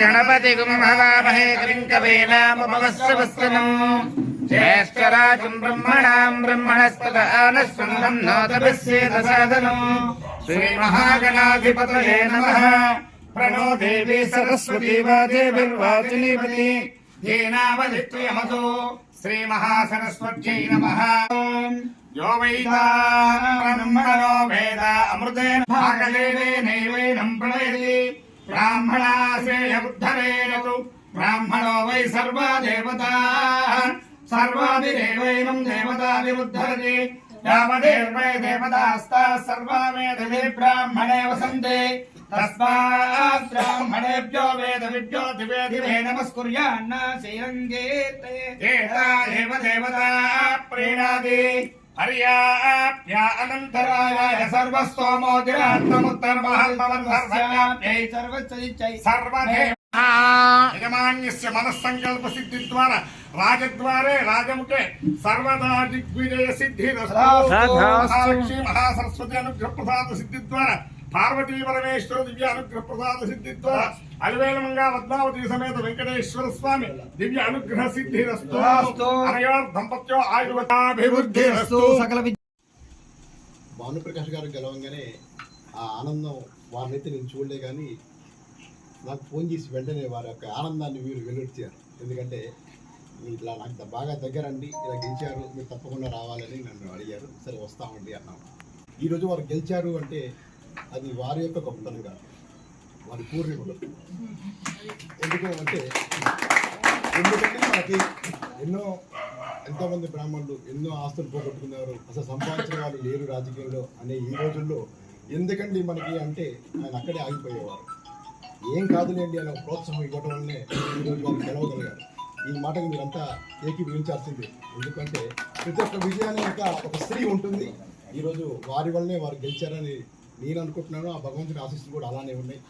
गणपति गुम्भवामहे कविम् कवीनामुपवस्त्रवस्तनम् ज्येष्ठराजम् ब्रह्मणाम् ब्रह्मणस्पद आनश्वन्दम् नोतपस्येत सादनम् श्रीमहागणाधिपतये नमः प्रणो देवी सरस्वती वादेभिर्वाचिनीपति येनावधित्वयमतो श्रीमहासरस्वत्यै नमः यो वैदानब्रह्मणो वेद अमृतेन भागदेवेनैवैनम् प्रणयति ब्राह्मणाश्रेय बुद्धरेरतु ब्राह्मणो वै सर्वा देवता सर्वाभिरेवैनम् देवताभिमुद्धरति यावदेवै देवतास्ताः सर्वा वेदभिः ब्राह्मणे वसन्ते तस्मात् ब्राह्मणेभ्यो वेदविभ्यो दिवे दिवे नमस्कुर्यान्न श्रीरङ्गेते एता एव देवता प्रीणाति हर्याप्या अनन्तरायाय सर्वस्तोमोदिरात्ममुत्तरमहल्मवर्धर्व्याप्यै सर्वचरिचै सर्वदेव యజమాన్యస్య మనస్సంకల్ప సిద్ధి ద్వారా రాజద్వారే రాజముఖే సర్వదా దిగ్విజయ సిద్ధి మహాలక్ష్మి మహాసరస్వతి అనుగ్రహ ప్రసాద సిద్ధి ద్వారా పార్వతీ పరమేశ్వర దివ్య అనుగ్రహ ప్రసాద సిద్ధి ద్వారా అలివేలమంగా పద్మావతి సమేత వెంకటేశ్వర స్వామి దివ్య అనుగ్రహ సిద్ధి అనయోర్ దంపత్యో ఆయుర్వతాభివృద్ధి రస్తు. సకల భానుప్రకాష్ గారు గెలవంగానే ఆ ఆనందం వారినైతే నేను చూడలే కానీ నాకు ఫోన్ చేసి వెంటనే వారి యొక్క ఆనందాన్ని మీరు వెలువరిచారు ఎందుకంటే ఇట్లా నాకు బాగా దగ్గరండి ఇలా గెలిచారు మీరు తప్పకుండా రావాలని నన్ను అడిగారు. సరే వస్తామండి అన్నాము ఈరోజు వారు గెలిచారు అంటే అది వారి యొక్క గొప్పతనం కాదు వారి పూర్వీకులు ఎందుకంటే ఎందుకంటే మనకి ఎన్నో ఎంతోమంది బ్రాహ్మణులు ఎన్నో ఆస్తులు పోగొట్టుకున్నారు అసలు సంపాదించిన వాళ్ళు లేరు రాజకీయంలో అనే ఈ రోజుల్లో ఎందుకండి మనకి అంటే ఆయన అక్కడే ఆగిపోయేవారు. ఏం కాదులేండి అనే ప్రోత్సాహం ఇవ్వడం వల్లనే ఈరోజు వాళ్ళు గెలవగలిగారు. ఈ మాటకు మీరంతా ఏకీభవించాల్సిందే ఎందుకంటే ప్రతి ఒక్క విజయాన్ని ఇంకా ఒక స్త్రీ ఉంటుంది. ఈరోజు వారి వల్లనే వారు గెలిచారని నేను అనుకుంటున్నాను ఆ భగవంతుని ఆశీస్సులు కూడా అలానే ఉన్నాయి.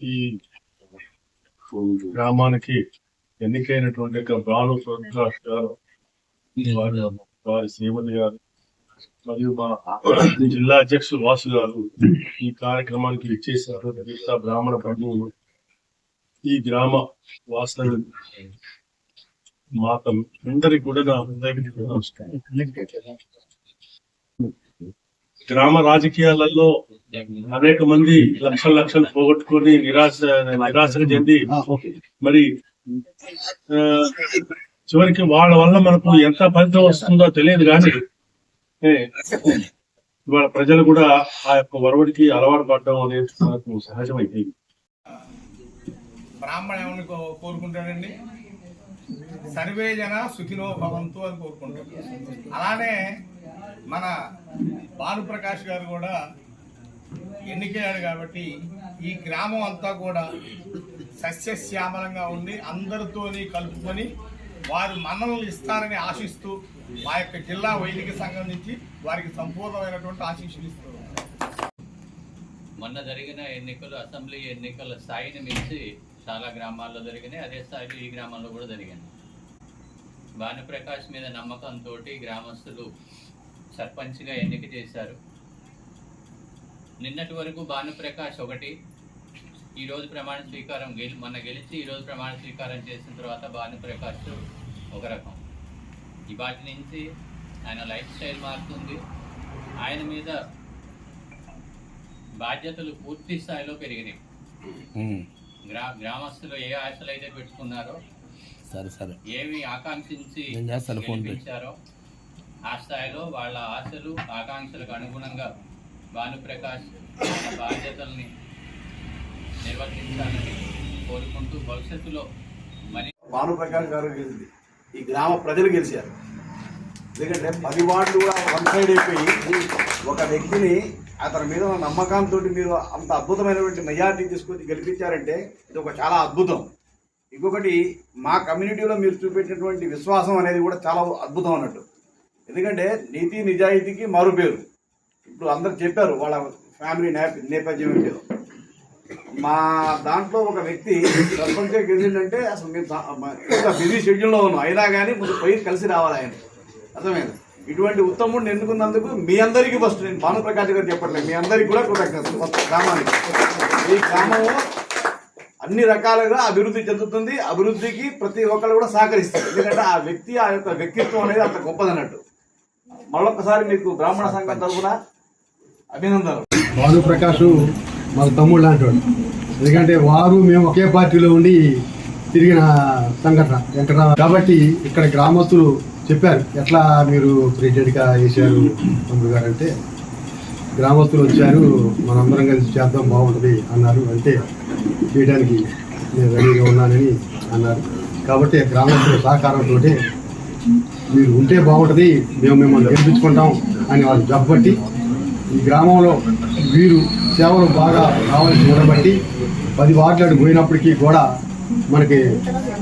ఈ గ్రామానికి ఎన్నికైనటువంటి యొక్క బాలు గారు వారి సేవలు గారు మరియు మా జిల్లా అధ్యక్షులు వాసు గారు ఈ కార్యక్రమానికి ఇచ్చేసినటువంటి మిగతా బ్రాహ్మణ బంధువులు ఈ గ్రామ వాస్తవ మాత అందరికి కూడా నా హృదయ నమస్కారం. గ్రామ రాజకీయాలలో అనేక మంది లక్షల లక్షలు పోగొట్టుకొని నిరాశ నిరాశకు చెంది మరి చివరికి వాళ్ళ వల్ల మనకు ఎంత ఫలితం వస్తుందో తెలియదు కానీ ఇవాళ ప్రజలు కూడా ఆ యొక్క వరవడికి అలవాటు పడడం అనేది మనకు సహజమైంది. బ్రాహ్మణ ఏమని కోరుకుంటాడండి? సర్వే జన సుఖినో భవంతు అని కోరుకుంటాడు అలానే మన భానుప్రకాష్ గారు కూడా ఎన్నికయ్యాడు కాబట్టి ఈ గ్రామం అంతా కూడా సస్యశ్యామలంగా ఉండి అందరితోని కలుపుకొని వారు మన్ననలు ఇస్తారని ఆశిస్తూ మా యొక్క జిల్లా వైదిక సంఘం నుంచి వారికి సంపూర్ణమైనటువంటి ఆశీస్సులు ఇస్తూ మొన్న జరిగిన ఎన్నికలు అసెంబ్లీ ఎన్నికల స్థాయిని మించి చాలా గ్రామాల్లో జరిగినాయి. అదే స్థాయిలో ఈ గ్రామంలో కూడా జరిగింది భానుప్రకాష్ మీద నమ్మకంతో గ్రామస్తులు సర్పంచ్గా ఎన్నిక చేశారు. నిన్నటి వరకు భానుప్రకాష్ ఒకటి ఈరోజు ప్రమాణ స్వీకారం గెలి మొన్న గెలిచి ఈరోజు ప్రమాణ స్వీకారం చేసిన తర్వాత భానుప్రకాష్ ఒక రకం. ఈ వాటి నుంచి ఆయన లైఫ్ స్టైల్ మారుతుంది. ఆయన మీద బాధ్యతలు పూర్తి స్థాయిలో పెరిగినాయి. గ్రా గ్రామస్తులు ఏ ఆశలు అయితే పెట్టుకున్నారో సరే సరే. ఏమి ఆకాంక్షించి. గెలిపించారో ఆ స్థాయిలో వాళ్ళ ఆశలు ఆకాంక్షలకు అనుగుణంగా భానుప్రకాష్ తన బాధ్యతల్ని నిర్వర్తించాలని కోరుకుంటూ భవిష్యత్తులో మరి భానుప్రకాష్ గారు గెలిచింది. ఈ గ్రామ ప్రజలు గెలిచారు. ఎందుకంటే పది వార్డులు కూడా వన్ సైడ్ అయిపోయి ఒక వ్యక్తిని అతని మీద ఉన్న నమ్మకంతో మీరు అంత అద్భుతమైనటువంటి మెజార్టీ తీసుకొని గెలిపించారంటే ఇది ఒక చాలా అద్భుతం. ఇంకొకటి మా కమ్యూనిటీలో మీరు చూపెట్టినటువంటి విశ్వాసం అనేది కూడా చాలా అద్భుతం అన్నట్టు. ఎందుకంటే నీతి నిజాయితీకి మరో పేరు. ఇప్పుడు అందరు చెప్పారు వాళ్ళ ఫ్యామిలీ నేప నేపథ్యం ఏంటో. మా దాంట్లో ఒక వ్యక్తి ప్రపంచం గెలిచిందంటే అసలు మేము బిజీ షెడ్యూల్లో ఉన్నాం. అయినా కానీ ముందు పోయి కలిసి రావాలి ఆయన. అర్థమైంది? ఇటువంటి ఉత్తముడిని ఎన్నుకున్నందుకు మీ అందరికీ ఫస్ట్ నేను భానుప్రకాష్ గారు చెప్పట్లేదు. మీ అందరికీ కూడా కృతజ్ఞతలు ఫస్ట్ గ్రామానికి. ఈ గ్రామము అన్ని రకాలుగా అభివృద్ధి చెందుతుంది. అభివృద్ధికి ప్రతి ఒక్కరు కూడా సహకరిస్తారు. ఎందుకంటే ఆ వ్యక్తి ఆ యొక్క వ్యక్తిత్వం అనేది అంత గొప్పదన్నట్టు. మళ్ళొక్కసారి మీకు బ్రాహ్మణ సంఘం తరఫున అభినందనలు. భానుప్రకాష్ మాకు తమ్ముడు లాంటివాడు ఎందుకంటే వారు మేము ఒకే పార్టీలో ఉండి తిరిగిన సంఘటన వెంకటరావు. కాబట్టి ఇక్కడ గ్రామస్తులు చెప్పారు ఎట్లా మీరు ప్రెసిడెంట్గా వేశారు తమ్ముడు గారు అంటే గ్రామస్తులు వచ్చారు మనందరం కలిసి చేద్దాం బాగుంటుంది అన్నారు. అంటే చేయడానికి నేను రెడీగా ఉన్నానని అన్నారు. కాబట్టి గ్రామస్తుల సహకారంతో మీరు ఉంటే బాగుంటుంది మేము మిమ్మల్ని గెలిపించుకుంటాం అని వాళ్ళు చెప్పబట్టి ఈ గ్రామంలో వీరు సేవలు బాగా కావాల్సి ఉండబట్టి పది వార్డులకు పోయినప్పటికీ కూడా మనకి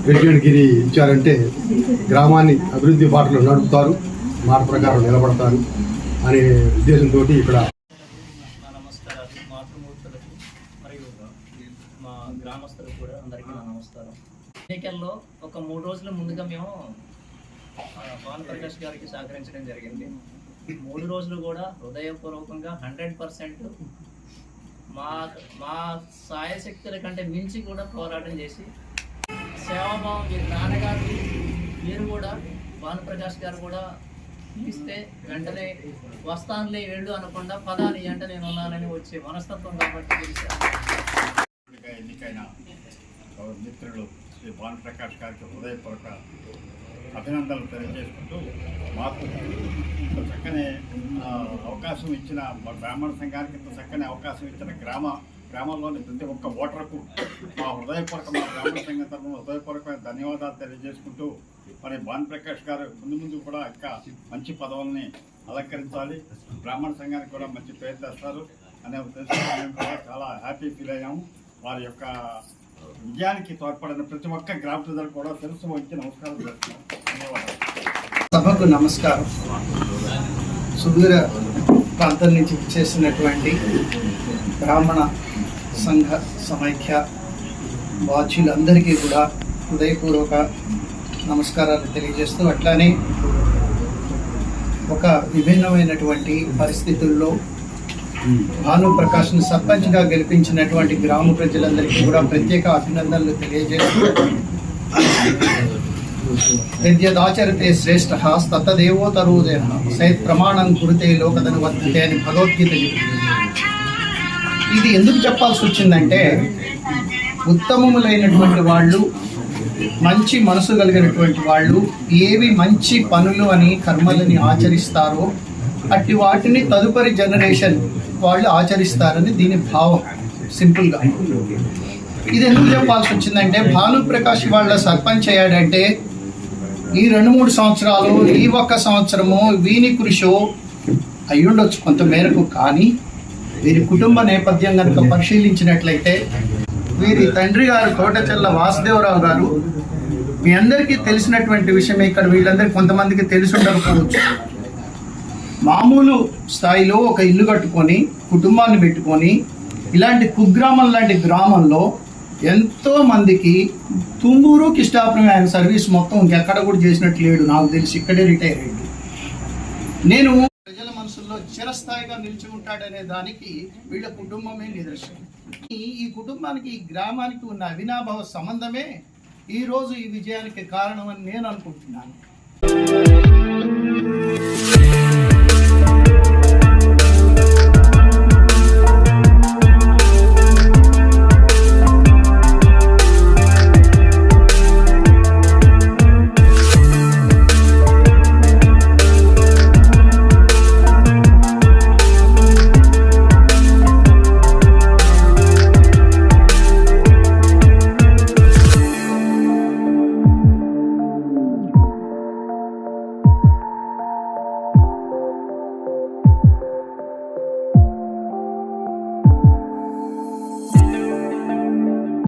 ప్రెసిడెంట్ గిరి ఇచ్చారంటే గ్రామాన్ని అభివృద్ధి బాటలో నడుపుతారు మాట ప్రకారం నిలబడతారు అనే ఉద్దేశంతో ఇక్కడ మా గ్రామస్తులకు కూడా అందరికీ నా నమస్కారం. ఎన్నికల్లో ఒక మూడు రోజుల ముందుగా మేము ఆ, భానుప్రకాష్ గారికి సహకరించడం జరిగింది మూడు రోజులు కూడా హృదయపూర్వకంగా హండ్రెడ్ పర్సెంట్ మా మా సాయశక్తుల కంటే మించి కూడా పోరాటం చేసి సేవాభావం మీరు నాన్నగారు మీరు కూడా భానుప్రకాష్ గారు కూడా ఇస్తే వెంటనే వస్తానులే ఏళ్ళు అనకుండా పదాని వెంట నేను ఉన్నానని వచ్చే మనస్తత్వం కాబట్టి గెలిచాను. ఎన్నికైన మిత్రులు శ్రీ భానుప్రకాష్ గారికి హృదయపూర్వక అభినందనలు తెలియజేసుకుంటూ మాకు ఇంత చక్కని అవకాశం ఇచ్చిన బ్రాహ్మణ సంఘానికి ఇంత చక్కని అవకాశం ఇచ్చిన గ్రామ గ్రామంలోని ప్రతి ఒక్క ఓటర్కు మా హృదయపూర్వక మా బ్రాహ్మణ సంఘం తరఫున హృదయపూర్వకమైన ధన్యవాదాలు తెలియజేసుకుంటూ మరి భానుప్రకాష్ గారు ముందు ముందు కూడా ఇంకా మంచి పదవుల్ని అలంకరించాలి. బ్రాహ్మణ సంఘానికి కూడా మంచి పేరు తెస్తారు. అనే ఉద్దేశంతో మేము కూడా చాలా హ్యాపీ ఫీల్ అయ్యాము. వారి యొక్క విజయానికి తోడ్పడిన ప్రతి ఒక్క గ్రామ ప్రజలు కూడా తెలుసు వచ్చి నమస్కారం చేస్తున్నాం. సభకు నమస్కారం. సుదూర ప్రాంతం నుంచి చేసినటువంటి బ్రాహ్మణ సంఘ సమైక్య వాచ్యులందరికీ కూడా హృదయపూర్వక నమస్కారాలు తెలియజేస్తూ అట్లానే ఒక విభిన్నమైనటువంటి పరిస్థితుల్లో భాను ప్రకాష్ను సర్పంచ్గా గెలిపించినటువంటి గ్రామ ప్రజలందరికీ కూడా ప్రత్యేక అభినందనలు తెలియజేస్తూ యద్యదాచరతే శ్రేష్ఠ తత్తదేవో తరువుదేన సైత్ ప్రమాణం కురితే లోకదను వర్ధతే అని భగవద్గీత ఇది ఎందుకు చెప్పాల్సి వచ్చిందంటే ఉత్తమములైనటువంటి వాళ్ళు మంచి మనసు కలిగినటువంటి వాళ్ళు ఏవి మంచి పనులు అని కర్మలని ఆచరిస్తారో అట్టి వాటిని తదుపరి జనరేషన్ వాళ్ళు ఆచరిస్తారని దీని భావం సింపుల్గా. ఇది ఎందుకు చెప్పాల్సి వచ్చిందంటే భానుప్రకాష్ వాళ్ళ సర్పంచ్ అయ్యాడంటే ఈ రెండు మూడు సంవత్సరాలు ఈ ఒక్క సంవత్సరము వీని కృషి అయ్యుండొచ్చు కొంత మేరకు కానీ వీరి కుటుంబ నేపథ్యం కనుక పరిశీలించినట్లయితే వీరి తండ్రి గారు కోటచెల్ల వాసుదేవరావు గారు మీ అందరికీ తెలిసినటువంటి విషయమే ఇక్కడ వీళ్ళందరికీ కొంతమందికి తెలిసి ఉండకపోవచ్చు మామూలు స్థాయిలో ఒక ఇల్లు కట్టుకొని కుటుంబాన్ని పెట్టుకొని ఇలాంటి కుగ్రామం లాంటి గ్రామంలో ఎంతో మందికి తుమ్మూరు కిష్టాపురం ఆయన సర్వీస్ మొత్తం ఇంకెక్కడ కూడా చేసినట్టు లేడు. నాకు తెలిసి ఇక్కడే రిటైర్ అయ్యింది నేను ప్రజల మనసుల్లో చిరస్థాయిగా నిలిచి ఉంటాడనే దానికి వీళ్ళ కుటుంబమే నిదర్శనం. ఈ- కుటుంబానికి ఈ గ్రామానికి ఉన్న అవినాభావ సంబంధమే ఈరోజు ఈ విజయానికి కారణమని నేను అనుకుంటున్నాను.